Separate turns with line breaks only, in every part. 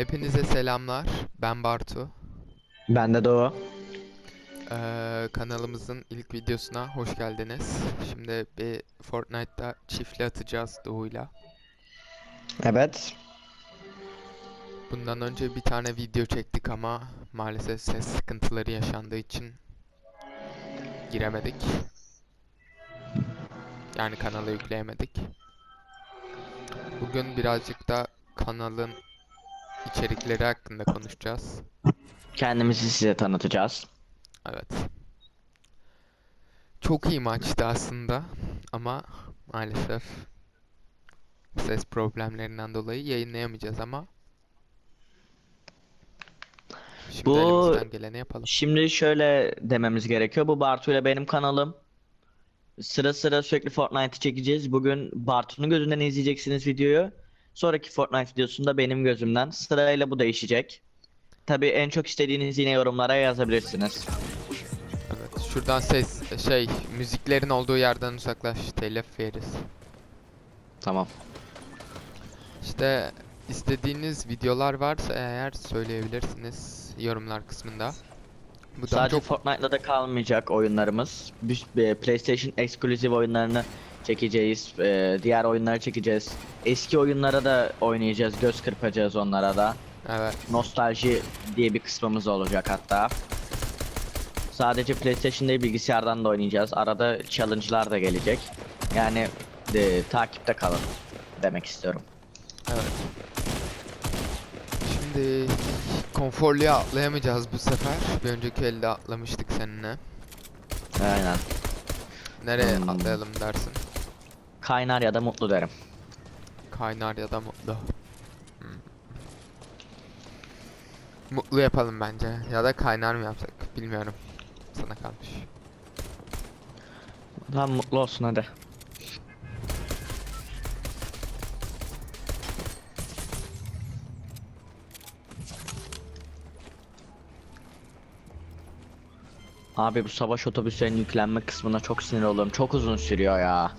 Hepinize selamlar. Ben Bartu.
Ben de Doğu.
Ee, kanalımızın ilk videosuna hoş geldiniz. Şimdi bir Fortnite'da çiftli atacağız Doğu'yla.
Evet.
Bundan önce bir tane video çektik ama maalesef ses sıkıntıları yaşandığı için giremedik. Yani kanala yükleyemedik. Bugün birazcık da kanalın içerikleri hakkında konuşacağız.
Kendimizi size tanıtacağız.
Evet. Çok iyi maçtı aslında ama maalesef ses problemlerinden dolayı yayınlayamayacağız ama şimdi
Bu-
geleni yapalım.
Şimdi şöyle dememiz gerekiyor. Bu Bartu ile benim kanalım. Sıra sıra sürekli Fortnite çekeceğiz. Bugün Bartu'nun gözünden izleyeceksiniz videoyu. Sonraki Fortnite videosunda benim gözümden. Sırayla bu değişecek. Tabii en çok istediğiniz yine yorumlara yazabilirsiniz.
Evet, şuradan ses şey müziklerin olduğu yerden uzaklaş telif yeriz.
Tamam.
İşte istediğiniz videolar varsa eğer söyleyebilirsiniz yorumlar kısmında. Bu da
Sadece
çok
Fortnite'la da kalmayacak oyunlarımız. Bir, bir PlayStation eksklusif oyunlarını çekeceğiz. Ee, diğer oyunları çekeceğiz. Eski oyunlara da oynayacağız. Göz kırpacağız onlara da.
evet
Nostalji diye bir kısmımız olacak hatta. Sadece PlayStation değil bilgisayardan da oynayacağız. Arada challenge'lar da gelecek. Yani e, takipte kalın demek istiyorum.
Evet. Şimdi konforluya atlayamayacağız bu sefer. Bir önceki elde atlamıştık seninle.
Aynen.
Nereye
Hmm.
atlayalım dersin?
Kaynar ya da mutlu derim.
Kaynar ya da mutlu. Hmm. Mutlu yapalım bence. Ya da kaynar mı yapsak? Bilmiyorum. Sana kalmış.
Lan mutlu olsun hadi. Abi bu savaş otobüslerinin yüklenme kısmına çok sinir oluyorum. Çok uzun sürüyor ya.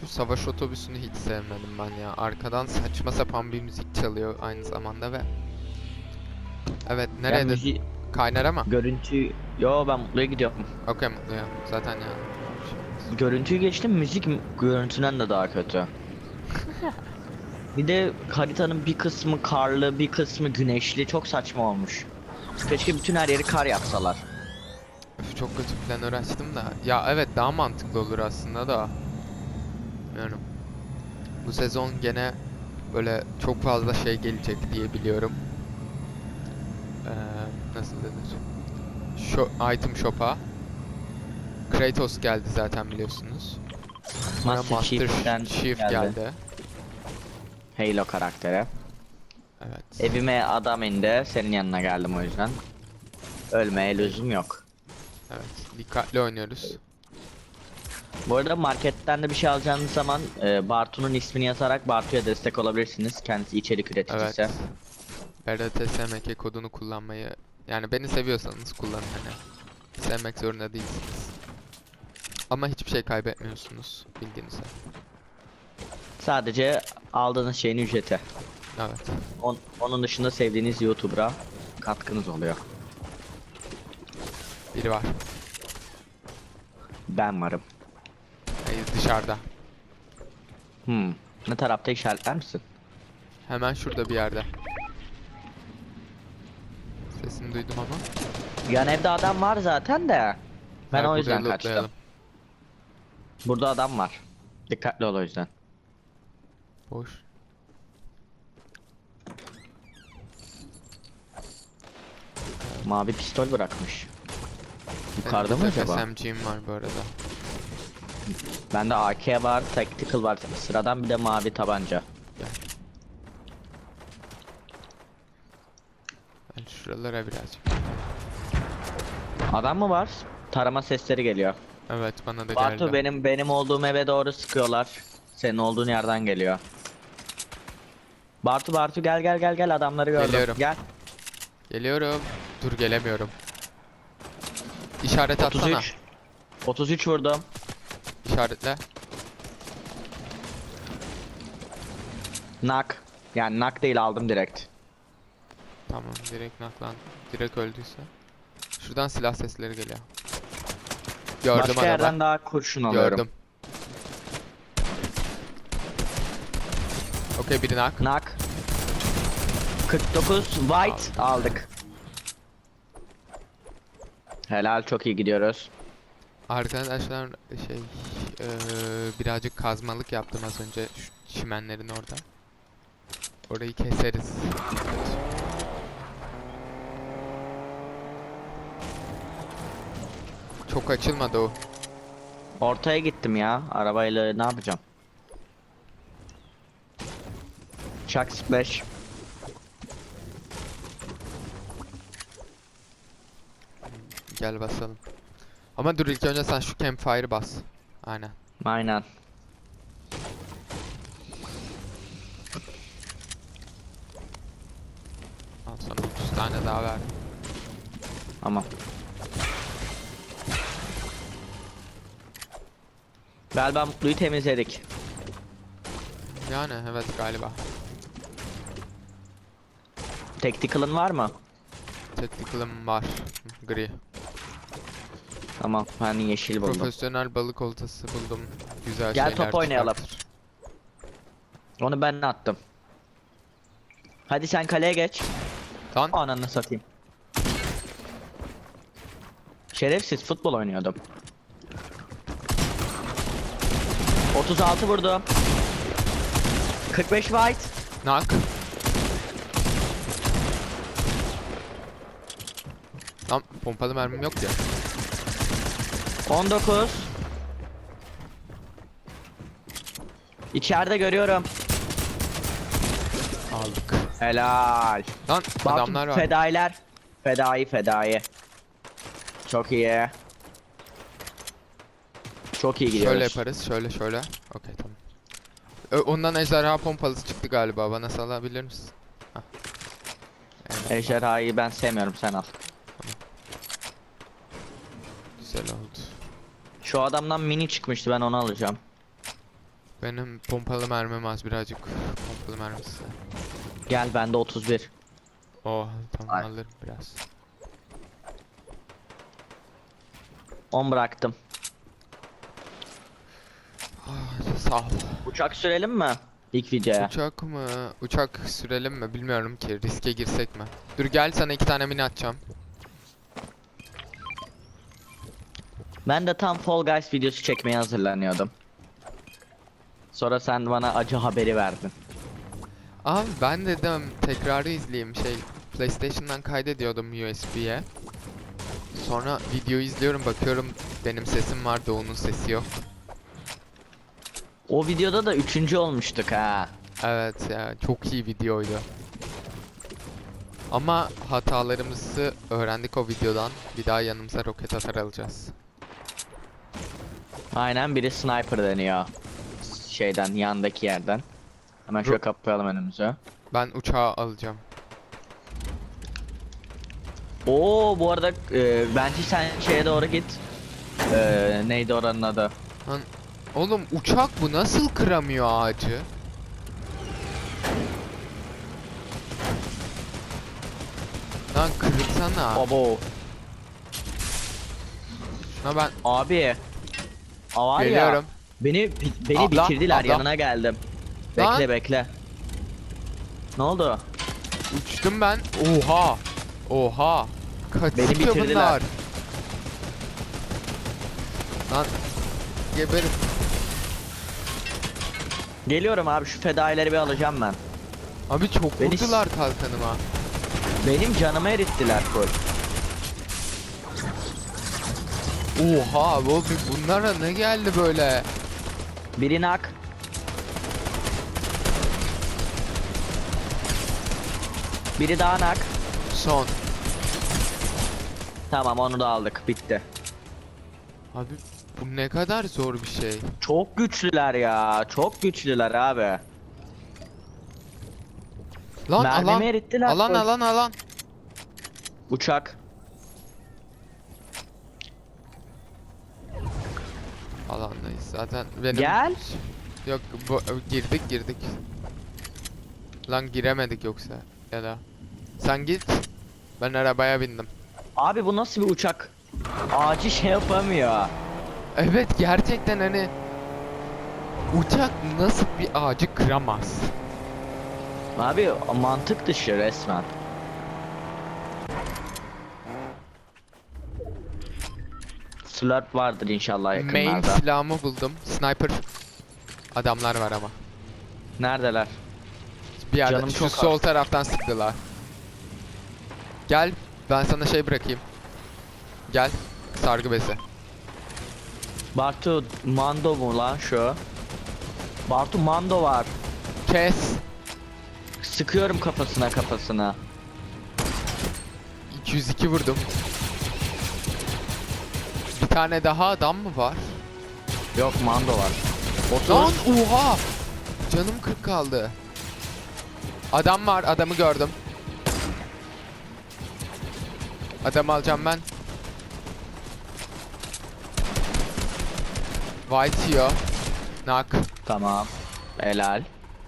Şu savaş otobüsünü hiç sevmedim ben ya. Arkadan saçma sapan bir müzik çalıyor aynı zamanda ve Evet nereye de
müzi-
kaynara mı?
görüntü... Yo ben mutluya gidiyorum.
Okey mutlu ya. Zaten ya.
Görüntüyü geçtim müzik görüntüden de daha kötü. bir de haritanın bir kısmı karlı bir kısmı güneşli çok saçma olmuş. Keşke bütün her yeri kar yapsalar.
Üf, çok kötü plan uğraştım da. Ya evet daha mantıklı olur aslında da. Bilmiyorum. Bu sezon gene böyle çok fazla şey gelecek diye biliyorum. Ee, nasıl denir? Şu item shop'a. Kratos geldi zaten biliyorsunuz. Sonra
Master Chief'ten
Chief
geldi.
geldi.
Halo karakteri.
Evet.
Evime adam indi. Senin yanına geldim o yüzden. Ölmeye lüzum yok.
Evet. Dikkatli oynuyoruz.
Bu arada marketten de bir şey alacağınız zaman e, Bartu'nun ismini yazarak Bartu'ya destek olabilirsiniz. Kendisi içerik üreticisi.
Evet. BRTSMK kodunu kullanmayı yani beni seviyorsanız kullanın hani. Sevmek zorunda değilsiniz. Ama hiçbir şey kaybetmiyorsunuz bildiğiniz üzere.
Sadece aldığınız şeyin ücreti.
Evet.
On- onun dışında sevdiğiniz YouTuber'a katkınız oluyor.
Biri var.
Ben varım.
Hayır dışarıda.
Hmm. Ne tarafta işaretler misin?
Hemen şurada bir yerde. Sesini duydum ama.
Yan evde adam var zaten de. Ben
Ha,
o yüzden
burayı
kaçtım.
lootlayalım.
Burada adam var. Dikkatli ol o yüzden.
Boş.
Mavi pistol bırakmış. Yukarıda mı acaba?
SMG'm var bu arada.
Bende AK var, tactical var. Sıradan bir de mavi tabanca.
Ben şuralara birazcık.
Adam mı var? Tarama sesleri geliyor.
Evet bana da geldi.
benim benim olduğum eve doğru sıkıyorlar. Senin olduğun yerden geliyor. Bartu Bartu gel gel gel gel adamları gördüm.
Geliyorum.
Gel.
Geliyorum. Dur gelemiyorum. İşaret atsana.
33. 33 vurdum.
İşaretle.
Nak. Yani nak değil aldım direkt.
Tamam direkt naklan. Direkt öldüyse. Şuradan silah sesleri geliyor. Gördüm
Başka yerden daha kurşun alıyorum.
Gördüm. Okey biri nak.
Knock. 49 white aldık. Helal çok iyi gidiyoruz.
Arkadaşlar şey eee, birazcık kazmalık yaptım az önce şu çimenlerin orada. Orayı keseriz. Çok açılmadı o.
Ortaya gittim ya. Arabayla ne yapacağım? Chuck splash.
Gel basalım. Ama dur ilk önce sen şu campfire bas. Aynen.
Aynen.
Al sana 30 tane daha ver.
Tamam. Galiba Mutlu'yu temizledik.
Yani evet galiba.
Tactical'ın var mı?
Tactical'ım var. Gri.
Tamam ben yeşil buldum.
Profesyonel balık oltası buldum. Güzel
Gel
şeyler
top oynayalım. Onu ben attım. Hadi sen kaleye geç.
Lan
Ananı satayım. Şerefsiz futbol oynuyordum. 36 vurdum. 45 white.
nak. Lan pompalı mermim yok ya.
19. İçeride görüyorum.
Aldık.
Helal.
Lan
Bak
adamlar var.
fedailer. Fedai fedai. Çok iyi. Çok iyi gidiyoruz.
Şöyle yaparız. Şöyle şöyle. Okey tamam. Ö, ondan ejderha pompalısı çıktı galiba. Bana salabilir misin? Hah. Eyvallah.
Ejderhayı ben sevmiyorum sen al.
Güzel oldu.
Şu adamdan mini çıkmıştı ben onu alacağım.
Benim pompalı mermim az birazcık. Pompalı mermisi.
Gel bende 31.
Oh tamam
Ay.
alırım biraz.
10 bıraktım.
Ah, sağ ol.
Uçak sürelim mi? İlk videoya.
Uçak mı? Uçak sürelim mi? Bilmiyorum ki. Riske girsek mi? Dur gel sana iki tane mini atacağım.
Ben de tam Fall Guys videosu çekmeye hazırlanıyordum. Sonra sen bana acı haberi verdin.
Abi ben dedim tekrarı izleyeyim şey PlayStation'dan kaydediyordum USB'ye. Sonra videoyu izliyorum bakıyorum benim sesim var da onun sesi yok.
O videoda da üçüncü olmuştuk ha.
Evet ya çok iyi videoydu. Ama hatalarımızı öğrendik o videodan. Bir daha yanımıza roket atar alacağız.
Aynen biri sniper deniyor. Şeyden yandaki yerden. Hemen şöyle kapayalım önümüzü.
Ben uçağı alacağım.
Oo bu arada e, bence sen şeye doğru git. E, neydi oranın adı?
Lan oğlum uçak bu nasıl kıramıyor ağacı? Lan kırsana.
Abo.
Şuna ben
Abi. Aa, var ya.
geliyorum.
Beni beni
Abla,
bitirdiler
abla.
yanına geldim.
Lan.
Bekle bekle. Ne oldu?
Uçtum ben. Oha. Oha. Kaçıyor
bitirdiler.
bunlar. Lan geberim.
Geliyorum abi şu fedaileri bir alacağım ben.
Abi çok
Beni-
vurdular kalkanıma.
Benim canımı erittiler full.
Oha bu bunlara ne geldi böyle?
Biri nak. Biri daha nak.
Son.
Tamam onu da aldık. Bitti.
Abi bu ne kadar zor bir şey.
Çok güçlüler ya. Çok güçlüler abi.
Lan
Mermimi
alan.
erittiler
Alan alan alan.
Uçak.
Alandayız zaten benim
Gel.
Yok bu girdik girdik. Lan giremedik yoksa ya da Sen git. Ben arabaya bindim.
Abi bu nasıl bir uçak? Ağacı şey yapamıyor.
Evet gerçekten hani uçak nasıl bir ağacı kıramaz?
Abi mantık dışı resmen. Slurp vardır inşallah
Main
yakınlarda.
silahımı buldum. Sniper adamlar var ama.
Neredeler?
Bir yerde
Canım
şu
çok
sol
az.
taraftan sıktılar. Gel ben sana şey bırakayım. Gel sargı bezi.
Bartu Mando mu lan şu? Bartu Mando var.
Kes.
Sıkıyorum kafasına kafasına.
202 vurdum. Bir tane daha adam mı var?
Yok Mando var.
Lan
Otur.
oha! Canım 40 kaldı. Adam var, adamı gördüm. Adamı alacağım ben. White yiyor. Knock.
Tamam. Helal.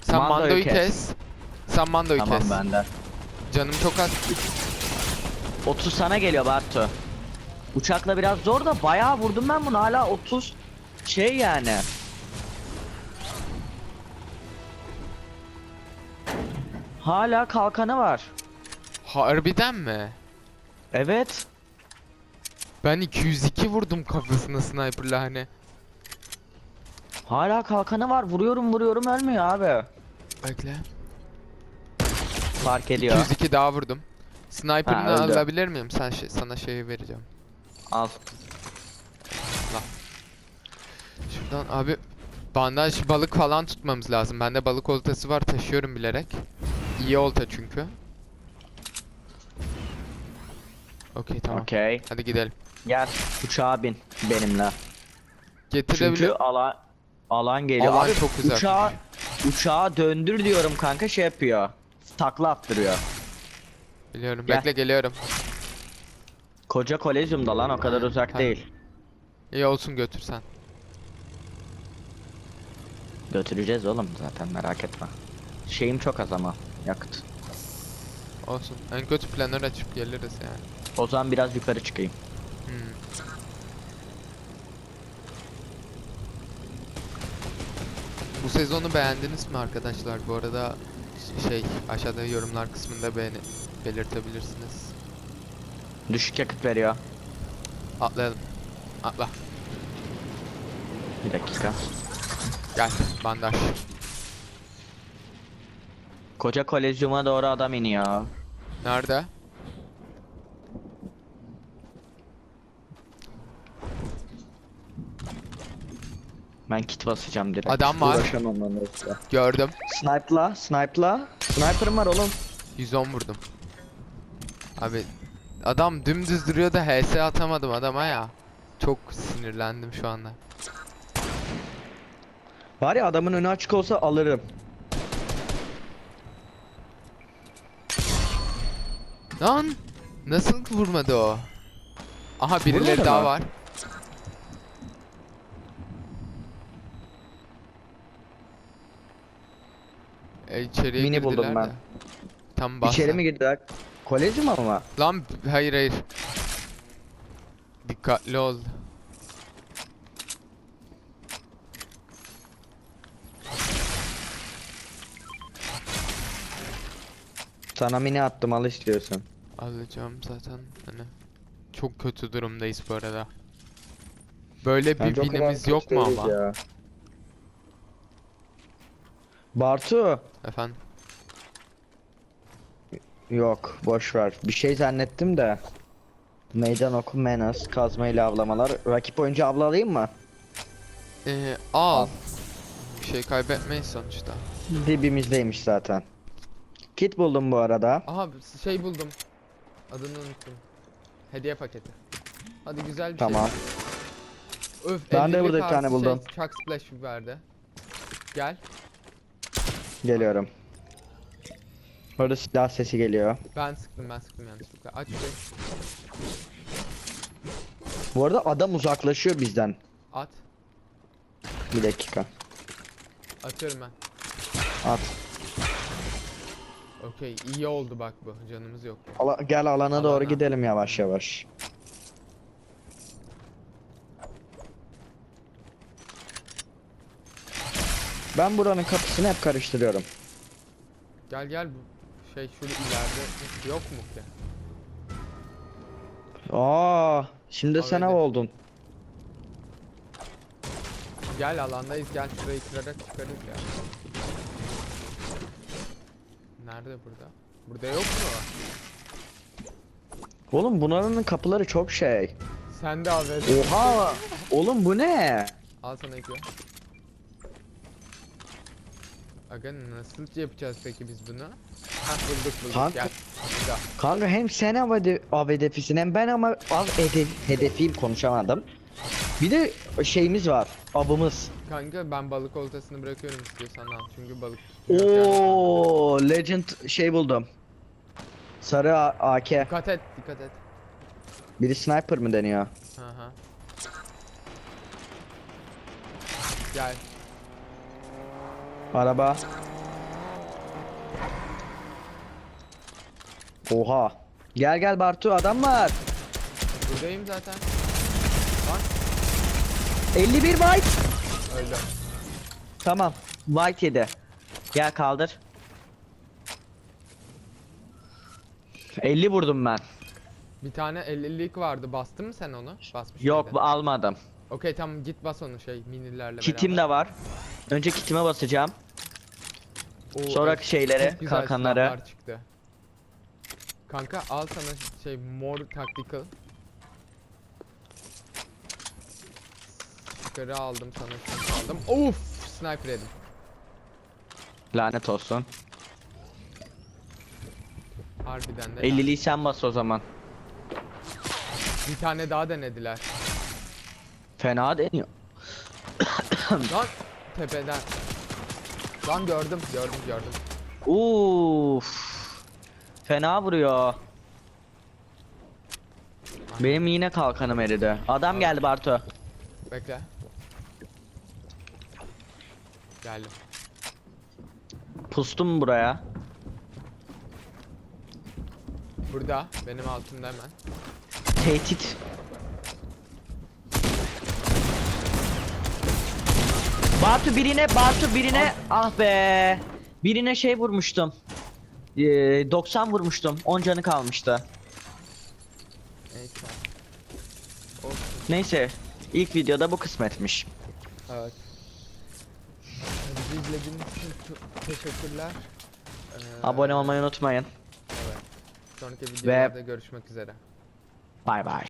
Sen
Mando'yu
Mando'yu
kes.
kes. Sen Mando'yu
Tamam
kes.
bende.
Canım çok az.
30 sana geliyor Bartu. Uçakla biraz zor da bayağı vurdum ben bunu hala 30 şey yani. Hala kalkanı var.
Harbiden mi?
Evet.
Ben 202 vurdum kafasına sniper'la hani.
Hala kalkanı var. Vuruyorum vuruyorum ölmüyor abi.
Bekle.
Fark ediyor.
202 daha vurdum. Sniper'ını alabilir miyim? Sen şey, sana şeyi vereceğim.
Al.
Şuradan abi bandaj balık falan tutmamız lazım. Bende balık oltası var taşıyorum bilerek. İyi olta çünkü. Okey tamam.
Okey.
Hadi gidelim.
Gel uçağa bin benimle.
Getirebilir.
Çünkü alan alan geliyor.
Alan
Abi
çok güzel.
Uçağı, uçağı döndür diyorum kanka şey yapıyor. Takla attırıyor.
Biliyorum.
Gel.
Bekle geliyorum.
Koca kolezyumda lan o kadar uzak
aynen.
değil.
İyi olsun götürsen.
Götüreceğiz oğlum zaten merak etme. Şeyim çok az ama yakıt.
Olsun. En kötü planör açıp geliriz yani.
O zaman biraz yukarı çıkayım.
Hmm. Bu sezonu beğendiniz mi arkadaşlar? Bu arada şey aşağıda yorumlar kısmında beğeni belirtebilirsiniz.
Düşük yakıt veriyor.
Atlayalım. Atla.
Bir dakika.
Gel. Bandaj.
Koca kolezyuma doğru adam iniyor.
Nerede?
Ben kit basacağım direkt.
Adam var.
Uğraşamam ben yoksa.
Gördüm.
Sniper'la, sniper'la. Sniper'ım var oğlum.
110 vurdum. Abi adam dümdüz duruyor da HS atamadım adama ya. Çok sinirlendim şu anda.
Var ya adamın önü açık olsa alırım.
Lan nasıl vurmadı o? Aha birileri
Vurmadı
daha
mı?
var. E, içeriye
Mini buldum
girdiler
ben.
de. Tam bas.
İçeri mi girdiler? Kolezyum ama.
Lan hayır hayır. Dikkatli ol.
Sana mini attım al istiyorsun.
Alacağım zaten hani. Çok kötü durumdayız bu arada. Böyle bir
Bence o kadar
binimiz yok mu ama?
ya. Bartu.
Efendim?
Yok boş ver. Bir şey zannettim de. Meydan oku menas kazmayla avlamalar. Rakip oyuncu avlalayım mı?
Ee, al. Bir şey kaybetmeyiz sonuçta.
Dibimizdeymiş zaten. Kit buldum bu arada.
Aha şey buldum. Adını unuttum. Hediye paketi. Hadi güzel bir
Tamam.
şey. Öf,
Ben de
50'lik
burada bir tane
artı
buldum.
Şey, Chuck Splash verdi. Gel.
Geliyorum. Orada silah sesi geliyor.
Ben sıktım ben sıktım yanlışlıkla. Aç.
Bu arada adam uzaklaşıyor bizden.
At.
Bir dakika.
Atıyorum ben.
At.
Okey iyi oldu bak bu. Canımız yok.
Ala- gel alana doğru
Alana.
gidelim yavaş yavaş. Ben buranın kapısını hep karıştırıyorum.
Gel gel bu şey şurada ileride yok mu ki?
Aa, şimdi
Abi
sen
de-
av oldun.
Gel alandayız gel şurayı kırarak çıkarız ya. Nerede burada? Burada yok mu?
Oğlum bunların kapıları çok şey.
Sen de abi.
Oha! Oğlum bu ne?
Al sana iki. Aga nasıl yapacağız peki biz bunu? Hah bulduk bulduk
Kanka-
gel. Burada.
Kanka hem sen av, hede- av hedefisin hem ben ama av hedef hedefiyim konuşamadım. Bir de şeyimiz var. Avımız.
Kanka ben balık oltasını bırakıyorum istiyorsan al. Çünkü balık tutuyor.
Oo, legend şey buldum. Sarı A- AK.
Dikkat et dikkat et.
Biri sniper mı deniyor?
Hı hı. Gel.
Araba. Oha. Gel gel Bartu adam var.
Buradayım zaten.
51 white.
Öldü.
Tamam. White yedi. Gel kaldır. 50 vurdum ben.
Bir tane 50'lik vardı. Bastın mı sen onu? Basmış
Yok
mıydın?
almadım.
Okey tamam git bas onu şey minilerle
Kitim de var. Önce kitime basacağım.
Oo,
Sonraki
evet,
şeylere,
çok güzel
kalkanları.
silahlar çıktı. Kanka al sana şey mor tactical. Çıkarı aldım sana şunu aldım. Of sniper yedim.
Lanet olsun.
Harbiden de.
50'liyi sen bas o zaman.
Bir tane daha denediler.
Fena deniyor.
Lan tepeden. Lan gördüm gördüm gördüm.
Uf. Fena vuruyor. Benim yine kalkanım eridi. Adam geldi Bartu.
Bekle. Geldim.
Pustum buraya.
Burada benim altımda hemen.
Tehdit. Bartu birine, Bartu birine ah be. Birine şey vurmuştum. Ee, 90 vurmuştum. 10 canı kalmıştı.
Neyse. Olsun.
Neyse. ilk videoda bu kısmetmiş.
Evet. Bizi izlediğiniz için çok teşekkürler. Ee,
Abone olmayı unutmayın.
Evet. Sonraki videolarda görüşmek üzere.
Bay bay.